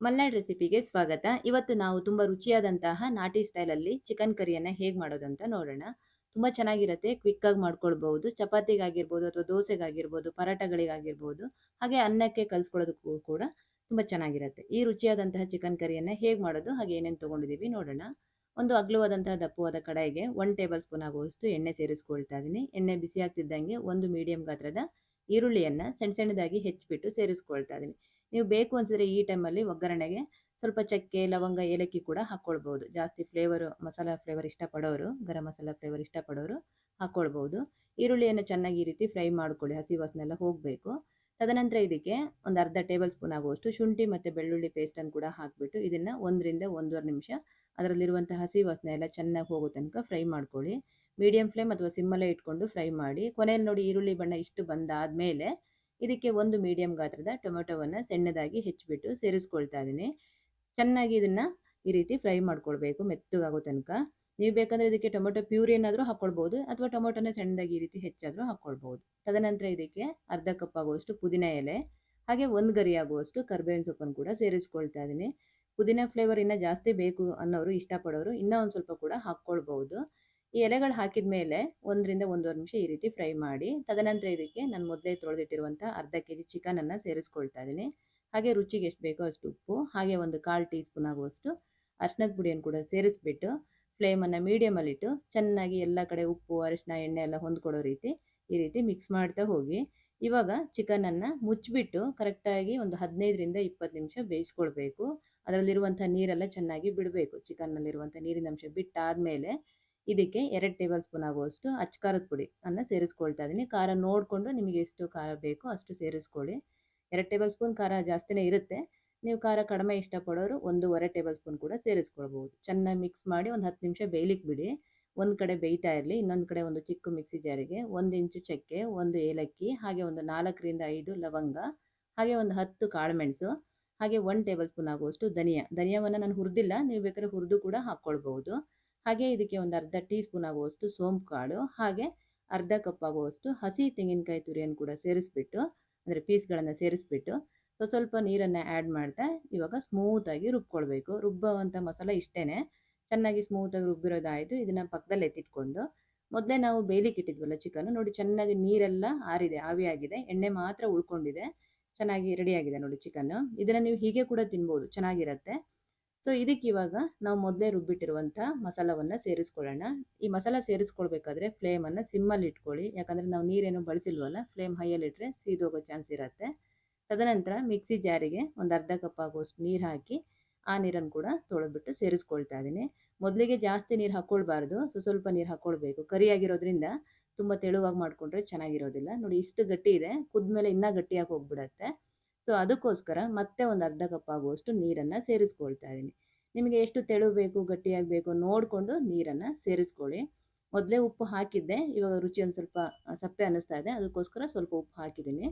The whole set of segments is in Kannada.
ಮಲ್ನಾಡ್ ರೆಸಿಪಿಗೆ ಸ್ವಾಗತ. ಇವತ್ತು ನಾವು ತುಂಬ ರುಚಿಯಾದಂತಹ ನಾಟಿ ಸ್ಟೈಲಲ್ಲಿ ಚಿಕನ್ ಕರಿಯನ್ನು ಹೇಗೆ ಮಾಡೋದಂತ ನೋಡೋಣ. ತುಂಬ ಚೆನ್ನಾಗಿರುತ್ತೆ ಕ್ವಿಕ್ಕಾಗಿ ಮಾಡ್ಕೊಳ್ಬಹುದು. ಚಪಾತಿಗಾಗಿರ್ಬೋದು ಅಥವಾ ದೋಸೆಗಾಗಿರ್ಬೋದು ಪರಾಟಗಳಿಗಾಗಿರ್ಬೋದು ಹಾಗೆ ಅನ್ನಕ್ಕೆ ಕಲಿಸ್ಕೊಳ್ಳೋದಕ್ಕೂ ಕೂಡ ತುಂಬ ಚೆನ್ನಾಗಿರುತ್ತೆ. ಈ ರುಚಿಯಾದಂತಹ ಚಿಕನ್ ಕರಿಯನ್ನು ಹೇಗೆ ಮಾಡೋದು, ಹಾಗೆ ಏನೇನು ತೊಗೊಂಡಿದ್ದೀವಿ ನೋಡೋಣ. ಒಂದು ಅಗ್ಲವಾದಂತಹ ದಪ್ಪವಾದ ಕಡಾಯಿಗೆ ಒನ್ ಟೇಬಲ್ ಸ್ಪೂನ್ ಆಗುವಷ್ಟು ಎಣ್ಣೆ ಸೇರಿಸ್ಕೊಳ್ತಾ ಇದ್ದೀನಿ ಎಣ್ಣೆ ಬಿಸಿ ಆಗ್ತಿದ್ದಂಗೆ ಒಂದು ಮೀಡಿಯಂ ಗಾತ್ರದ ಈರುಳ್ಳಿಯನ್ನು ಸಣ್ಣ ಸಣ್ಣದಾಗಿ ಹೆಚ್ಚಿಬಿಟ್ಟು ಸೇರಿಸ್ಕೊಳ್ತಾ ಇದ್ದೀನಿ ನೀವು ಬೇಕು ಅನಿಸಿದ್ರೆ ಈ ಟೈಮಲ್ಲಿ ಒಗ್ಗರಣೆಗೆ ಸ್ವಲ್ಪ ಚಕ್ಕೆ, ಲವಂಗ, ಏಲಕ್ಕಿ ಕೂಡ ಹಾಕ್ಕೊಳ್ಬೋದು ಜಾಸ್ತಿ ಫ್ಲೇವರು ಮಸಾಲ ಫ್ಲೇವರ್ ಇಷ್ಟಪಡೋರು, ಗರಂ ಮಸಾಲ ಫ್ಲೇವರ್ ಇಷ್ಟಪಡೋರು ಹಾಕ್ಕೊಳ್ಬೋದು ಈರುಳ್ಳಿಯನ್ನು ಚೆನ್ನಾಗಿ ಈ ರೀತಿ ಫ್ರೈ ಮಾಡ್ಕೊಳ್ಳಿ, ಹಸಿ ವಾಸನೆ ಎಲ್ಲ ಹೋಗಬೇಕು. ತದನಂತರ ಇದಕ್ಕೆ ಒಂದು ಅರ್ಧ ಟೇಬಲ್ ಸ್ಪೂನ್ ಆಗುವಷ್ಟು ಶುಂಠಿ ಮತ್ತು ಬೆಳ್ಳುಳ್ಳಿ ಪೇಸ್ಟನ್ನು ಕೂಡ ಹಾಕಿಬಿಟ್ಟು ಇದನ್ನು ಒಂದರಿಂದ ಒಂದೂವರೆ ನಿಮಿಷ ಅದರಲ್ಲಿರುವಂಥ ಹಸಿ ವಾಸನೆ ಎಲ್ಲ ಚೆನ್ನಾಗಿ ಹೋಗೋ ತನಕ ಫ್ರೈ ಮಾಡ್ಕೊಳ್ಳಿ. ಮೀಡಿಯಂ ಫ್ಲೇಮ್ ಅಥವಾ ಸಿಮ್ಮಲ್ಲೇ ಇಟ್ಕೊಂಡು ಫ್ರೈ ಮಾಡಿ. ಕೊನೆಯಲ್ಲಿ ನೋಡಿ ಈರುಳ್ಳಿ ಬಣ್ಣ ಇಷ್ಟು ಬಂದಾದಮೇಲೆ ಇದಕ್ಕೆ ಒಂದು ಮೀಡಿಯಂ ಗಾತ್ರದ ಟೊಮೆಟೊವನ್ನು ಸಣ್ಣದಾಗಿ ಹೆಚ್ಚಿಬಿಟ್ಟು ಸೇರಿಸ್ಕೊಳ್ತಾ ಇದ್ದೀನಿ. ಚೆನ್ನಾಗಿ ಇದನ್ನು ಈ ರೀತಿ ಫ್ರೈ ಮಾಡ್ಕೊಳ್ಬೇಕು ಮೆತ್ತಗಾಗೋ ತನಕ. ನೀವು ಬೇಕಂದರೆ ಇದಕ್ಕೆ ಟೊಮೆಟೊ ಪ್ಯೂರಿ ಏನಾದರೂ ಅಥವಾ ಟೊಮೆಟೊನ ಸಣ್ಣದಾಗಿ ಈ ರೀತಿ ಹೆಚ್ಚಾದರೂ ಹಾಕ್ಕೊಳ್ಬೋದು ತದನಂತರ ಇದಕ್ಕೆ ಅರ್ಧ ಕಪ್ ಆಗುವಷ್ಟು ಪುದೀನ ಎಲೆ, ಹಾಗೆ ಒಂದು ಗರಿ ಆಗುವಷ್ಟು ಕರ್ಬೇವಿನ ಸೊಪ್ಪನ್ನು ಕೂಡ ಸೇರಿಸ್ಕೊಳ್ತಾ ಇದ್ದೀನಿ. ಪುದೀನ ಫ್ಲೇವರ್ ಇನ್ನೂ ಜಾಸ್ತಿ ಬೇಕು ಅನ್ನೋರು ಇಷ್ಟಪಡೋರು ಇನ್ನೂ ಒಂದು ಸ್ವಲ್ಪ ಕೂಡ ಹಾಕ್ಕೊಳ್ಬೋದು ಈ ಎಲೆಗಳು ಹಾಕಿದ ಮೇಲೆ ಒಂದರಿಂದ ಒಂದೂವರೆ ನಿಮಿಷ ಈ ರೀತಿ ಫ್ರೈ ಮಾಡಿ, ತದನಂತರ ಇದಕ್ಕೆ ನಾನು ಮೊದಲೇ ತೊಳೆದಿಟ್ಟಿರುವಂಥ ಅರ್ಧ ಕೆ ಜಿ ಚಿಕನನ್ನು ಸೇರಿಸ್ಕೊಳ್ತಾ ಇದ್ದೀನಿ. ಹಾಗೆ ರುಚಿಗೆ ಎಷ್ಟು ಬೇಕೋ ಅಷ್ಟು ಉಪ್ಪು, ಹಾಗೆ ಒಂದು ಕಾಲು ಟೀ ಸ್ಪೂನ್ ಆಗುವಷ್ಟು ಅರ್ಶಿನದ ಪುಡಿಯನ್ನು ಕೂಡ ಸೇರಿಸ್ಬಿಟ್ಟು ಫ್ಲೇಮನ್ನು ಮೀಡಿಯಮಲ್ಲಿಟ್ಟು ಚೆನ್ನಾಗಿ ಎಲ್ಲ ಕಡೆ ಉಪ್ಪು ಅರಿಶಿನ ಎಣ್ಣೆ ಎಲ್ಲ ಹೊಂದ್ಕೊಡೋ ರೀತಿ ಈ ರೀತಿ ಮಿಕ್ಸ್ ಮಾಡ್ತಾ ಹೋಗಿ, ಇವಾಗ ಚಿಕನನ್ನು ಮುಚ್ಚಿಬಿಟ್ಟು ಕರೆಕ್ಟಾಗಿ ಒಂದು ಹದಿನೈದರಿಂದ ಇಪ್ಪತ್ತು ನಿಮಿಷ ಬೇಯಿಸ್ಕೊಳ್ಬೇಕು. ಅದರಲ್ಲಿರುವಂಥ ನೀರೆಲ್ಲ ಚೆನ್ನಾಗಿ ಬಿಡಬೇಕು. ಚಿಕನ್ನಲ್ಲಿರುವಂಥ ನೀರಿನ ಅಂಶ ಬಿಟ್ಟಾದಮೇಲೆ ಇದಕ್ಕೆ ಎರಡು ಟೇಬಲ್ ಸ್ಪೂನ್ ಆಗುವಷ್ಟು ಅಚ್ಕಾರದ ಪುಡಿ ಅನ್ನು ಸೇರಿಸ್ಕೊಳ್ತಾ ಇದ್ದೀನಿ. ಖಾರ ನೋಡಿಕೊಂಡು ನಿಮಗೆ ಎಷ್ಟು ಖಾರ ಬೇಕೋ ಅಷ್ಟು ಸೇರಿಸ್ಕೊಳ್ಳಿ. ಎರಡು ಟೇಬಲ್ ಸ್ಪೂನ್ ಖಾರ ಜಾಸ್ತಿನೇ ಇರುತ್ತೆ. ನೀವು ಖಾರ ಕಡಿಮೆ ಇಷ್ಟಪಡೋರು ಒಂದೂವರೆ ಟೇಬಲ್ ಸ್ಪೂನ್ ಕೂಡ ಸೇರಿಸ್ಕೊಳ್ಬೋದು ಚೆನ್ನಾಗಿ ಮಿಕ್ಸ್ ಮಾಡಿ ಒಂದು ಹತ್ತು ನಿಮಿಷ ಬೇಯಲಿಕ್ಕೆ ಬಿಡಿ. ಒಂದು ಕಡೆ ಬೇಯ್ತಾ ಇರಲಿ, ಇನ್ನೊಂದು ಕಡೆ ಒಂದು ಚಿಕ್ಕ ಮಿಕ್ಸಿ ಜಾರಿಗೆ ಒಂದು ಇಂಚು ಚಕ್ಕೆ, ಒಂದು ಏಲಕ್ಕಿ, ಹಾಗೆ ಒಂದು ನಾಲ್ಕರಿಂದ ಐದು ಲವಂಗ, ಹಾಗೆ ಒಂದು ಹತ್ತು ಕಾಳುಮೆಣಸು ಹಾಗೆ ಒನ್ ಟೇಬಲ್ ಸ್ಪೂನ್ ಆಗುವಷ್ಟು ಧನಿಯಾ. ಧನಿಯಾವನ್ನು ನಾನು ಹುರಿದಿಲ್ಲ, ನೀವು ಬೇಕಾದ್ರೆ ಹುರಿದು ಕೂಡ ಹಾಕ್ಕೊಳ್ಬೋದು ಹಾಗೆ ಇದಕ್ಕೆ ಒಂದು ಅರ್ಧ ಟೀ ಸ್ಪೂನ್ ಆಗುವಷ್ಟು ಸೋಂಪು ಕಾಳು ಹಾಗೆ ಅರ್ಧ ಕಪ್ ಆಗುವಷ್ಟು ಹಸಿ ತೆಂಗಿನಕಾಯಿ ತುರಿಯನ್ನು ಕೂಡ ಸೇರಿಸ್ಬಿಟ್ಟು, ಅಂದರೆ ಪೀಸ್ಗಳನ್ನು ಸೇರಿಸ್ಬಿಟ್ಟು ಸ್ವಲ್ಪ ನೀರನ್ನು ಆ್ಯಡ್ ಮಾಡ್ತಾ ಇವಾಗ ಸ್ಮೂತಾಗಿ ರುಬ್ಕೊಳ್ಬೇಕು. ರುಬ್ಬುವಂಥ ಮಸಾಲೆ ಇಷ್ಟೇ ಚೆನ್ನಾಗಿ ಸ್ಮೂತಾಗಿ ರುಬ್ಬಿರೋದಾಯಿತು. ಇದನ್ನು ಪಕ್ಕದಲ್ಲಿ ಎತ್ತಿಟ್ಕೊಂಡು, ಮೊದಲೇ ನಾವು ಬೇಯಲಿಕ್ಕೆ ಇಟ್ಟಿದ್ವಲ್ಲ ಚಿಕನ್ ನೋಡಿ ಚೆನ್ನಾಗಿ ನೀರೆಲ್ಲ ಆರಿದೆ, ಆವಿಯಾಗಿದೆ. ಎಣ್ಣೆ ಮಾತ್ರ ಉಳ್ಕೊಂಡಿದೆ. ಚೆನ್ನಾಗಿ ರೆಡಿಯಾಗಿದೆ ನೋಡಿ ಚಿಕನ್ನು. ಇದನ್ನು ನೀವು ಹೀಗೆ ಕೂಡ ತಿನ್ಬೋದು. ಚೆನ್ನಾಗಿರುತ್ತೆ. ಸೊ ಇದಕ್ಕೆ ಇವಾಗ ನಾವು ಮೊದಲೇ ರುಬ್ಬಿಟ್ಟಿರುವಂಥ ಮಸಾಲವನ್ನು ಸೇರಿಸ್ಕೊಳ್ಳೋಣ. ಈ ಮಸಾಲ ಸೇರಿಸ್ಕೊಳ್ಬೇಕಾದ್ರೆ ಫ್ಲೇಮನ್ನು ಸಿಮ್ಮಲ್ಲಿ ಇಟ್ಕೊಳ್ಳಿ. ಯಾಕಂದರೆ ನಾವು ನೀರೇನು ಬಳಸಿಲ್ವಲ್ಲ ಫ್ಲೇಮ್ ಹೈಯಲ್ಲಿಟ್ಟರೆ ಸೀದೋಗೋ ಚಾನ್ಸ್ ಇರುತ್ತೆ. ತದನಂತರ ಮಿಕ್ಸಿ ಜಾರಿಗೆ ಒಂದು ಅರ್ಧ ಕಪ್ ಆಗುವಷ್ಟು ನೀರು ಹಾಕಿ ಆ ನೀರನ್ನು ಕೂಡ ತೊಳೆದ್ಬಿಟ್ಟು ಸೇರಿಸ್ಕೊಳ್ತಾ ಇದ್ದೀನಿ. ಮೊದಲಿಗೆ ಜಾಸ್ತಿ ನೀರು ಹಾಕ್ಕೊಳ್ಬಾರ್ದು. ಸೊ ಸ್ವಲ್ಪ ನೀರು ಹಾಕ್ಕೊಳ್ಬೇಕು. ಕರಿಯಾಗಿರೋದ್ರಿಂದ ತುಂಬ ತೆಳುವಾಗಿ ಮಾಡಿಕೊಂಡ್ರೆ ಚೆನ್ನಾಗಿರೋದಿಲ್ಲ. ನೋಡಿ, ಇಷ್ಟು ಗಟ್ಟಿ ಇದೆ. ಕುದ್ಮೇಲೆ ಇನ್ನೂ ಗಟ್ಟಿಯಾಗಿ ಹೋಗ್ಬಿಡತ್ತೆ. ಸೊ ಅದಕ್ಕೋಸ್ಕರ ಮತ್ತೆ ಒಂದು ಅರ್ಧ ಕಪ್ ಆಗುವಷ್ಟು ನೀರನ್ನು ಸೇರಿಸ್ಕೊಳ್ತಾ ಇದ್ದೀನಿ. ನಿಮಗೆ ಎಷ್ಟು ತೆಳು ಬೇಕು, ಗಟ್ಟಿಯಾಗಿ ಬೇಕು ನೋಡಿಕೊಂಡು ನೀರನ್ನು ಸೇರಿಸ್ಕೊಳ್ಳಿ. ಮೊದಲೇ ಉಪ್ಪು ಹಾಕಿದ್ದೆ, ಇವಾಗ ರುಚಿ ಒಂದು ಸ್ವಲ್ಪ ಸಪ್ಪೆ ಅನ್ನಿಸ್ತಾ ಇದೆ, ಅದಕ್ಕೋಸ್ಕರ ಸ್ವಲ್ಪ ಉಪ್ಪು ಹಾಕಿದ್ದೀನಿ.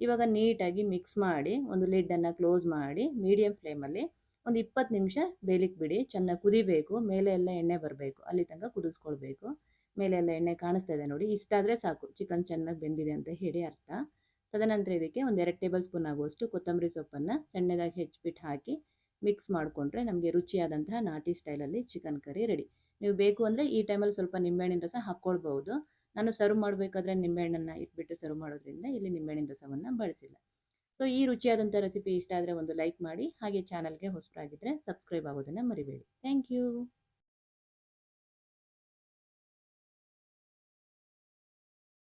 ಇವಾಗ ನೀಟಾಗಿ ಮಿಕ್ಸ್ ಮಾಡಿ, ಒಂದು ಲಿಡ್ಡನ್ನು ಕ್ಲೋಸ್ ಮಾಡಿ ಮೀಡಿಯಮ್ ಫ್ಲೇಮಲ್ಲಿ ಒಂದು ಇಪ್ಪತ್ತು ನಿಮಿಷ ಬೇಯಲಿಕ್ಕೆ ಬಿಡಿ. ಚೆನ್ನಾಗಿ ಕುದಿಬೇಕು, ಮೇಲೆ ಎಲ್ಲ ಎಣ್ಣೆ ಬರಬೇಕು, ಅಲ್ಲಿ ತನಕ ಕುದಿಸ್ಕೊಳ್ಬೇಕು. ಮೇಲೆ ಎಲ್ಲ ಎಣ್ಣೆ ಕಾಣಿಸ್ತಾ ಇದೆ ನೋಡಿ, ಇಷ್ಟಾದರೆ ಸಾಕು. ಚಿಕನ್ ಚೆನ್ನಾಗಿ ಬೆಂದಿದೆ ಅಂತ ಹೇಳಿ ಅರ್ಥ. ತದನಂತರ ಇದಕ್ಕೆ ಒಂದು ಎರಡು ಟೇಬಲ್ ಸ್ಪೂನ್ ಆಗುವಷ್ಟು ಕೊತ್ತಂಬರಿ ಸೊಪ್ಪನ್ನು ಸಣ್ಣದಾಗಿ ಹೆಚ್ಚಿಬಿಟ್ಟು ಹಾಕಿ ಮಿಕ್ಸ್ ಮಾಡಿಕೊಂಡ್ರೆ ನಮಗೆ ರುಚಿಯಾದಂತಹ ನಾಟಿ ಸ್ಟೈಲಲ್ಲಿ ಚಿಕನ್ ಕರಿ ರೆಡಿ ನೀವು ಬೇಕು ಅಂದರೆ ಈ ಟೈಮಲ್ಲಿ ಸ್ವಲ್ಪ ನಿಂಬೆಹಣ್ಣಿನ ರಸ ಹಾಕ್ಕೊಳ್ಬಹುದು ನಾನು ಸರ್ವ್ ಮಾಡಬೇಕಾದ್ರೆ ನಿಂಬೆಹಣ್ಣನ್ನು ಇಟ್ಬಿಟ್ಟು ಸರ್ವ್ ಮಾಡೋದ್ರಿಂದ ಇಲ್ಲಿ ನಿಂಬೆಹಣ್ಣಿನ ರಸವನ್ನು ಬಳಸಿಲ್ಲ. ಸೊ ಈ ರುಚಿಯಾದಂಥ ರೆಸಿಪಿ ಇಷ್ಟ ಆದರೆ ಒಂದು ಲೈಕ್ ಮಾಡಿ, ಹಾಗೆ ಚಾನಲ್ಗೆ ಹೊಸಬರಾಗಿದ್ದರೆ ಸಬ್ಸ್ಕ್ರೈಬ್ ಆಗೋದನ್ನು ಮರಿಬೇಡಿ. Thank you